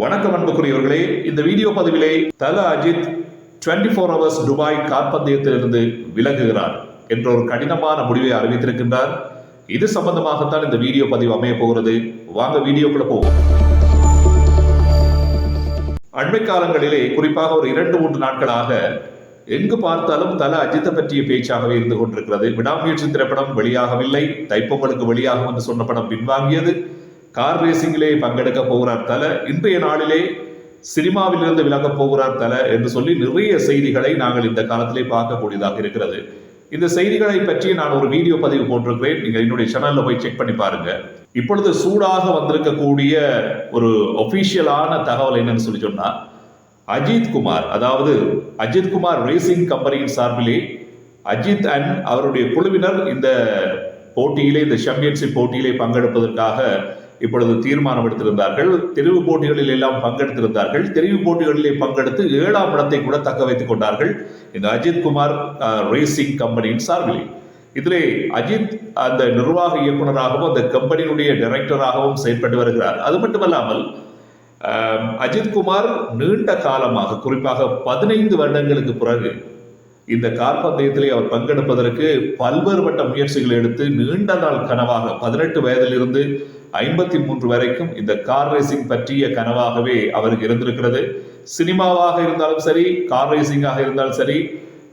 வணக்கம் அன்புக்குரியவர்களே இந்த வீடியோ பதிவிலே Thala Ajith 24 four hours Dubai காற்பந்தயத்திலிருந்து விலகுகிறார் என்ற ஒரு கடினமான முடிவை அறிவித்திருக்கின்றார். இது சம்பந்தமாகத்தான் இந்த வீடியோ பதிவு அமைய போகிறது. வாங்க வீடியோக்குள்ள போவோம். அண்மை காலங்களிலே குறிப்பாக ஒரு இரண்டு மூன்று நாட்களாக எங்கு பார்த்தாலும் தல அஜித்தை பற்றிய பேச்சாகவே இருந்து கொண்டிருக்கிறது. விடாமுயற்சி திரைப்படம் வெளியாகவில்லை தைப்பொங்கலுக்கு வெளியாகும் என்று சொன்ன படம் பின்வாங்கியது. கார் ரேசிங்கிலே பங்கெடுக்க போகிறார் தல. இன்றைய நாளிலே சினிமாவிலிருந்து விலகப் போகிறார் தல என்று சொல்லி நிறைய செய்திகளை நாங்கள் இந்த காலத்திலே பார்க்கக்கூடியதாக இருக்கிறது. இந்த செய்திகளை பற்றி நான் ஒரு வீடியோ பதிவு போட்டிருக்கிறேன். நீங்கள் என்னுடைய சேனல்ல போய் செக் பண்ணி பாருங்க. இப்பொழுது சூடாக வந்திருக்கக்கூடிய ஒரு ஒபிஷியலான தகவல் என்னன்னு சொல்லி சொன்னா அஜித் குமார் அதாவது அஜித் குமார் ரேசிங் கம்பெனியின் சார்பிலே அஜித் அண்ட் அவருடைய குழுவினர் இந்த போட்டியிலே இந்த சாம்பியன்ஷிப் போட்டியிலே பங்கெடுப்பதற்காக இப்பொழுது தீர்மானம் எடுத்திருந்தார்கள் தெரிவு போட்டிகளில் எல்லாம் பங்கெடுத்திருந்தார்கள். தெரிவு போட்டிகளிலே பங்கெடுத்து ஏழாம் இடத்தை கூட தக்க வைத்துக் கொண்டார்கள். இந்த அஜித் குமார் ரேசிங் கம்பெனியின் சார்பிலே. இதிலே அஜித் அந்த நிர்வாக இயக்குனராகவும் அந்த கம்பெனியினுடைய டைரக்டராகவும் செயல்பட்டு வருகிறார். அது மட்டுமல்லாமல் அஜித்குமார் நீண்ட காலமாக குறிப்பாக பதினைந்து வருடங்களுக்கு பிறகு இந்த கார்பந்தயத்திலே அவர் பங்கெடுப்பதற்கு பல்வேறுபட்ட முயற்சிகள் எடுத்து நீண்ட நாள் கனவாக பதினெட்டு வயதிலிருந்து ஐம்பத்தி மூன்று வரைக்கும் இந்த கார் ரேசிங் பற்றிய கனவாகவே அவருக்கு இருந்திருக்கிறது. சினிமாவாக இருந்தாலும் சரி கார் ரேசிங்காக இருந்தாலும் சரி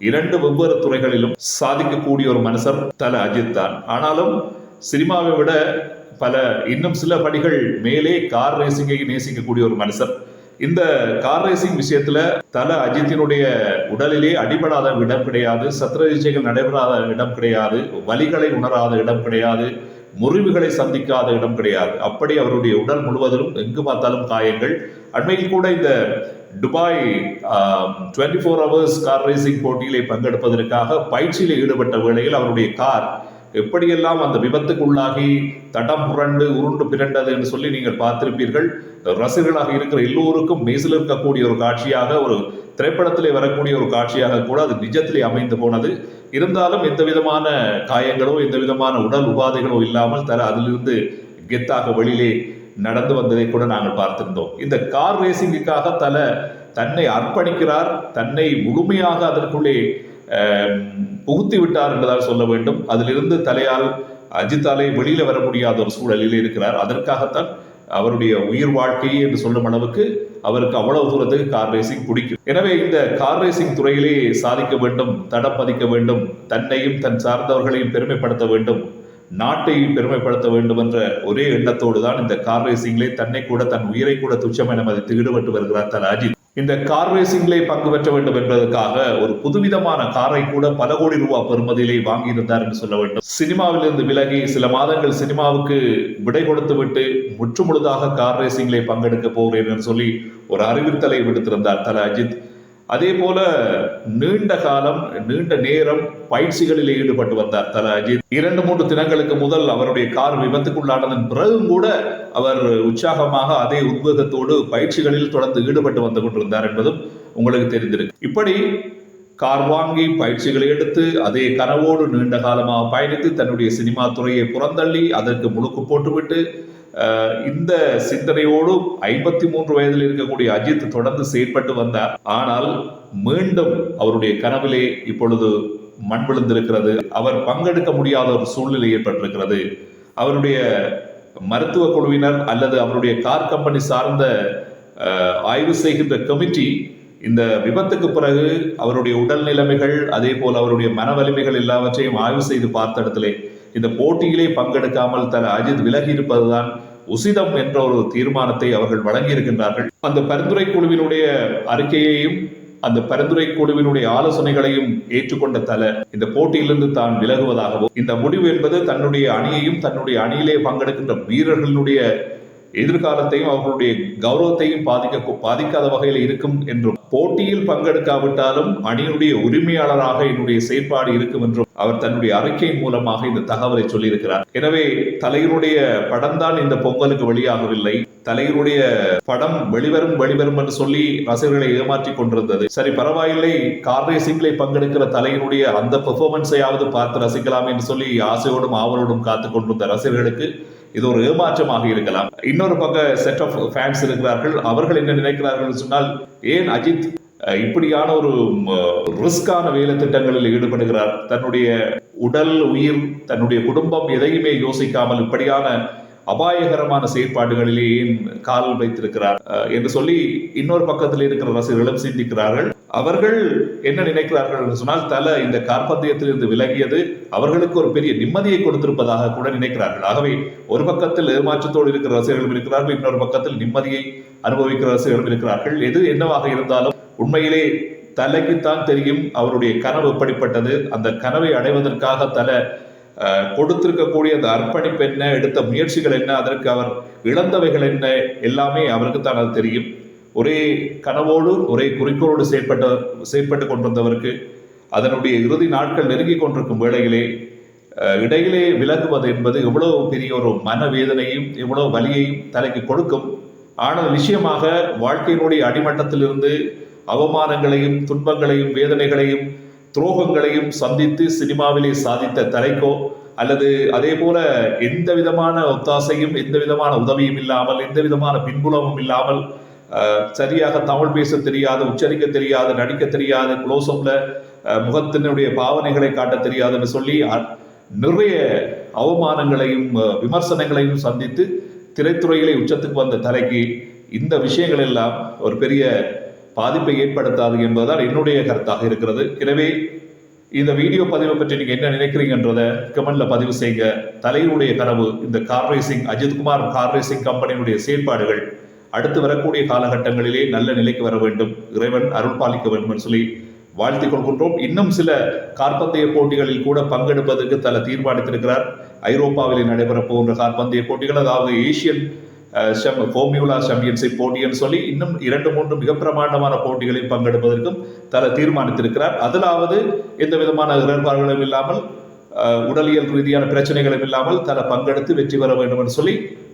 இரண்டு வெவ்வேறு துறைகளிலும் சாதிக்கக்கூடிய ஒரு மனுஷர் தல அஜித் தான். ஆனாலும் சினிமாவை விட பல இன்னும் சில படிகள் மேலே கார் ரேசிங்கை நேசிக்கக்கூடிய ஒரு மனுஷர். இந்த கார் ரேசிங் விஷயத்துல தல அஜித்தினுடைய உடலிலே அடிபடாத இடம் கிடையாது சத்திரசிகிச்சைகள் நடைபெறாத இடம் கிடையாது வலிகளை உணராத இடம் கிடையாது முறிவுகளை சந்திக்காத இடம் கிடையாது. அப்படி அவருடைய உடல் முழுவதிலும் எங்கு பார்த்தாலும் காயங்கள். அண்மையில் கூட இந்த Dubai twenty four hours car racing போட்டியிலே பங்கெடுப்பதற்காக பயிற்சியில் ஈடுபட்ட வேளையில் அவருடைய கார் எப்படியெல்லாம் அந்த விபத்துக்குள்ளாகி தடம் புரண்டு உருண்டு பிறண்டது என்று சொல்லி நீங்கள் பார்த்திருப்பீர்கள். ரசிகர்களாக இருக்கிற எல்லோருக்கும் மெய்சில் இருக்கக்கூடிய ஒரு காட்சியாக ஒரு திரைப்படத்திலே வரக்கூடிய ஒரு காட்சியாக கூட அது நிஜத்திலே அமைந்து போனது. இருந்தாலும் எந்த விதமான காயங்களோ எந்த விதமான உடல் உபாதைகளோ இல்லாமல் தர அதிலிருந்து கெத்தாக வெளியிலே நடந்து வந்ததை கூட நாங்கள் பார்த்திருந்தோம். இந்த கார் ரேசிங்குக்காக தல தன்னை அர்ப்பணிக்கிறார் தன்னை முழுமையாக அதற்குள்ளே புகுத்தி விட்டார் என்றுதான் சொல்ல வேண்டும். அதிலிருந்து தலையால் அஜித்தாலே வெளியில வர முடியாத ஒரு சூழலில் இருக்கிறார். அதற்காகத்தான் அவருடைய உயிர் வாழ்க்கையே என்று சொல்லும் அளவுக்கு அவருக்கு அவ்வளவு தூரத்துக்கு கார் ரேசிங் பிடிக்கும். எனவே இந்த கார் ரேசிங் துறையிலே சாதிக்க வேண்டும் தடம் பதிக்க வேண்டும் தன்னையும் தன் சார்ந்தவர்களையும் பெருமைப்படுத்த வேண்டும் நாட்டையும் பெருமைப்படுத்த வேண்டும் என்ற ஒரே எண்ணத்தோடு தான் இந்த கார் ரேசிங்லே தன்னை கூட தன் உயிரை கூட துச்சம் என மதித்து ஈடுபட்டு வருகிறார் தன் அஜித். இந்த கார் ரேசிங்கிலே பங்கு பெற்ற வேண்டும் என்பதற்காக ஒரு புதுவிதமான காரை கூட பல கோடி ரூபாய் பெறுமதியிலே வாங்கியிருந்தார் என்று சொல்ல வேண்டும். சினிமாவிலிருந்து விலகி சில மாதங்கள் சினிமாவுக்கு விடை கொடுத்து விட்டு முற்றுமுழுதாக கார் ரேசிங்கிலே பங்கெடுக்க போகிறேன் என்று சொல்லி ஒரு அறிவித்தலை விடுத்திருந்தார் தல அஜித். அதே போல நீண்ட காலம் நீண்ட நேரம் பயிற்சிகளில் ஈடுபட்டு வந்தார் தல அஜித். இரண்டு மூன்று தினங்களுக்கு முதல் அவருடைய கார் விபத்துக்குள்ளானதன் பிறகும் கூட அவர் உற்சாகமாக அதே உத்வேகத்தோடு பயிற்சிகளில் தொடர்ந்து ஈடுபட்டு வந்து கொண்டிருந்தார் என்பதும் உங்களுக்கு தெரிந்திருக்கு. இப்படி கார் வாங்கி பயிற்சிகளை எடுத்து அதே கனவோடு நீண்ட காலமாக பயணித்து தன்னுடைய சினிமா துறையை புறந்தள்ளி அதற்கு முழுக்கு போட்டுவிட்டு இந்த சிந்தனையோடு ஐம்பத்தி மூன்று வயதில் இருக்கக்கூடிய அஜித் தொடர்ந்து செயற்பட்டு வந்தார். ஆனால் மீண்டும் அவருடைய கனவிலே இப்பொழுது மண் விழுந்திருக்கிறது. அவர் பங்கெடுக்க முடியாத ஒரு சூழ்நிலை ஏற்பட்டிருக்கிறது. அவருடைய மருத்துவ குழுவினர் அல்லது அவருடைய கார் கம்பெனி சார்ந்த ஆய்வு செய்கின்ற கமிட்டி இந்த விபத்துக்கு பிறகு அவருடைய உடல் நிலைமைகள் அதே போல் அவருடைய மன வலிமைகள் எல்லாவற்றையும் ஆய்வு செய்து பார்த்த இடத்திலே இந்த போட்டியிலே பங்கெடுக்காமல் தல அஜித் விலகி இருப்பதுதான் உசிதம் என்ற ஒரு தீர்மானத்தை அவர்கள் வழங்கியிருக்கின்றார்கள். அந்த பரிந்துரை குழுவினுடைய அறிக்கையையும் அந்த பரிந்துரை குழுவினுடைய ஆலோசனைகளையும் ஏற்றுக்கொண்ட தல இந்த போட்டியிலிருந்து தான் விலகுவதாகவும் இந்த முடிவு என்பது தன்னுடைய அணியையும் தன்னுடைய அணியிலே பங்கெடுக்கின்ற வீரர்களுடைய எதிர்காலத்தையும் அவர்களுடைய கௌரவத்தையும் பாதிக்க பாதிக்காத வகையில் இருக்கும் என்றும் போட்டியில் பங்கெடுக்காவிட்டாலும் அணியினுடைய உரிமையாளராக என்னுடைய செயற்பாடு இருக்கும் என்றும் அவர் தன்னுடைய அறிக்கை மூலமாக இந்த தகவலை சொல்லியிருக்கிறார். எனவே தலைவருடைய படம் தான் இந்த பொங்கலுக்கு வெளியாகவில்லை. தலைவருடைய படம் வெளிவரும் வெளிவரும் என்று சொல்லி ரசிகர்களை ஏமாற்றி கொண்டிருந்தது. சரி பரவாயில்லை. கார் ரேசிங்ல பங்கெடுக்கிற தலையினுடைய அந்த பெர்ஃபார்மன்ஸையாவது பார்த்து ரசிக்கலாம் என்று சொல்லி ஆசையோடும் ஆவலோடும் காத்து கொண்டிருந்த ரசிகர்களுக்கு இது ஒரு ஏமாற்றமாக இருக்கலாம். இன்னொரு பக்கம் செட் ஆஃப் ஃபேன்ஸ் இருக்கிறார்கள். அவர்கள் என்ன நினைக்கிறார்கள் என்று சொன்னால் ஏன் அஜித் அஹ், இப்படியான ஒரு ரிஸ்கான வேலை திட்டங்களில் ஈடுபடுகிறார்? தன்னுடைய உடல் உயிர் தன்னுடைய குடும்பம் எதையுமே யோசிக்காமல் இப்படியான அபாயகரமான செயற்பாடுகளிலே ஏன் கால் வைத்திருக்கிறார். என்று சொல்லி இன்னொரு பக்கத்தில் இருக்கிற ரசிகர்களும் சிந்திக்கிறார்கள் அவர்கள் என்ன நினைக்கிறார்கள் என்று சொன்னால் தல இந்த கார்பந்தயத்திலிருந்து விலகியது அவர்களுக்கு ஒரு பெரிய நிம்மதியை கொடுத்திருப்பதாக கூட நினைக்கிறார்கள். ஆகவே ஒரு பக்கத்தில் ஏமாற்றத்தோடு இருக்கிற ரசிகர்களும் இருக்கிறார்கள் இன்னொரு பக்கத்தில் நிம்மதியை அனுபவிக்கிற ரசிகர்களும் இருக்கிறார்கள். எது என்னவாக இருந்தாலும் உண்மையிலே தலைக்குத்தான் தெரியும் அவருடைய கனவு எப்படிப்பட்டது. அந்த கனவை அடைவதற்காக தல கொடுத்திருக்கக்கூடிய அந்த அர்ப்பணிப்பு என்ன எடுத்த முயற்சிகள் என்ன அதற்கு அவர் இழந்தவைகள் என்ன எல்லாமே அவருக்கு தான் அது தெரியும். ஒரே கனவோடு ஒரே குறிக்கோளோடு செயற்பட்ட செயற்பட்டு கொண்டிருந்தவருக்கு அதனுடைய இறுதி நாட்கள் நெருங்கி கொண்டிருக்கும் வேளையிலே இடையிலே விலகுவது என்பது எவ்வளவு பெரிய ஒரு மனவேதனையும் எவ்வளவு வலியையும் தலைக்கு கொடுக்கும். ஆனால் நிச்சயமாக வாழ்க்கையினுடைய அடிமட்டத்திலிருந்து அவமானங்களையும் துன்பங்களையும் வேதனைகளையும் துரோகங்களையும் சந்தித்து சினிமாவிலே சாதித்த தலைக்கோ அல்லது அதே போல எந்த விதமான ஒத்தாசையும் எந்த விதமான உதவியும் இல்லாமல் எந்த விதமான பின்புலமும் இல்லாமல் சரியாக தமிழ் பேச தெரியாத உச்சரிக்க தெரியாத நடிக்க தெரியாத குளோசம்ல முகத்தினுடைய பாவனைகளை காட்ட தெரியாதுன்னு சொல்லி அ- நிறைய அவமானங்களையும் விமர்சனங்களையும் சந்தித்து திரைத்துறையிலே உச்சத்துக்கு வந்த தலைக்கு இந்த விஷயங்கள் எல்லாம் ஒரு பெரிய பாதிப்பை ஏற்படுத்தாது என்பதுதான் என்னுடைய கருத்தாக இருக்கிறது. எனவே இந்த வீடியோ பதிவை பற்றி நீங்க என்ன நினைக்கிறீங்கன்றத கமெண்ட்ல பதிவு செய்யுங்க தலையினுடைய கனவு இந்த car racing Ajithkumar car racing கம்பெனியினுடைய செயல்பாடுகள் அடுத்து வரக்கூடிய காலகட்டங்களிலே நல்ல நிலைக்கு வர வேண்டும். இறைவன் அருள் பாலிக்க வேண்டும் என்று சொல்லி வாழ்த்திக் கொள்கின்றோம். இன்னும் சில கார்பந்தய போட்டிகளில் கூட பங்கெடுப்பதற்கு தல தீர்மானித்திருக்கிறார். ஐரோப்பாவில் நடைபெற போகின்ற கார்பந்தய போட்டிகள் அதாவது ஏசியன் ஃபோமியூலா சாம்பியன்ஷிப் போட்டின்னு சொல்லி இன்னும் இரண்டு மூன்று மிக பிரமாண்டமான போட்டிகளில் பங்கெடுப்பதற்கும் தர தீர்மானித்திருக்கிறார். அதிலாவது எந்த விதமான இடர்பாடுகளும் இல்லாமல் உடலியல் ரீதியான பிரச்சனைகளும் இல்லாமல் தல பங்கெடுத்து வெற்றி பெற வேண்டும் என்று சொல்லி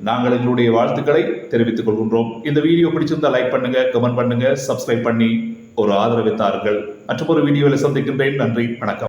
நாங்கள் எங்களுடைய வாழ்த்துக்களை தெரிவித்துக் கொள்கின்றோம். இந்த வீடியோ பிடிச்சிருந்தா லைக் பண்ணுங்க கமெண்ட் பண்ணுங்க சப்ஸ்கிரைப் பண்ணி ஒரு ஆதரவித்தார்கள் தாருங்கள். மற்றும் ஒரு வீடியோவில் சந்திக்கின்றேன். நன்றி வணக்கம்.